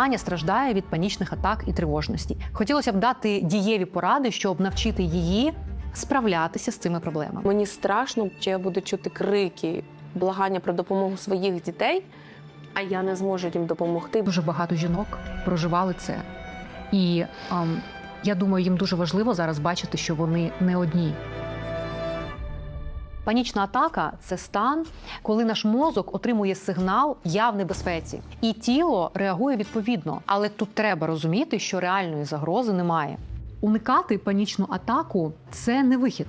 Аня страждає від панічних атак і тривожності. Хотілося б дати дієві поради, щоб навчити її справлятися з цими проблемами. Мені страшно, що я буду чути крики, благання про допомогу своїх дітей, а я не зможу їм допомогти. Дуже багато жінок проживали це. І ем, я думаю, їм дуже важливо зараз бачити, що вони не одні. Панічна атака це стан, коли наш мозок отримує сигнал я в небезпеці, і тіло реагує відповідно. Але тут треба розуміти, що реальної загрози немає. Уникати панічну атаку це не вихід.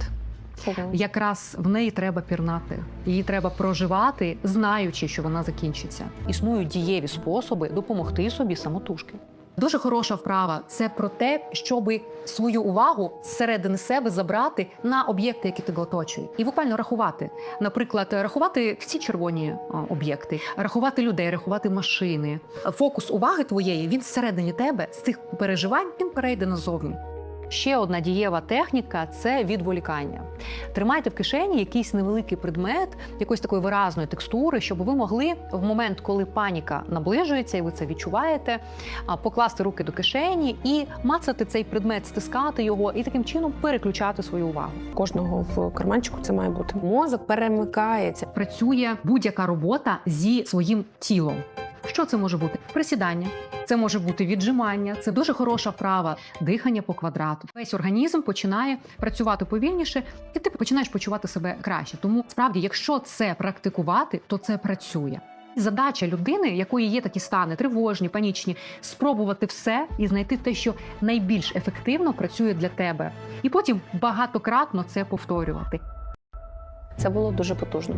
Якраз в неї треба пірнати. Її треба проживати, знаючи, що вона закінчиться. Існують дієві способи допомогти собі самотужки. Дуже хороша вправа це про те, щоб свою увагу зсередини себе забрати на об'єкти, які тебе оточують, і буквально рахувати. Наприклад, рахувати всі червоні об'єкти, рахувати людей, рахувати машини. Фокус уваги твоєї він всередині тебе з цих переживань він перейде назовні. Ще одна дієва техніка це відволікання. Тримайте в кишені якийсь невеликий предмет, якоїсь такої виразної текстури, щоб ви могли в момент, коли паніка наближується, і ви це відчуваєте, покласти руки до кишені і мацати цей предмет, стискати його і таким чином переключати свою увагу. Кожного в карманчику це має бути. Мозок перемикається. Працює будь-яка робота зі своїм тілом. Що це може бути? Присідання, це може бути віджимання, це дуже хороша вправа, дихання по квадрату. Весь організм починає працювати повільніше, і ти починаєш почувати себе краще. Тому справді, якщо це практикувати, то це працює. Задача людини, якої є такі стани тривожні, панічні, спробувати все і знайти те, що найбільш ефективно працює для тебе, і потім багатократно це повторювати. Це було дуже потужно.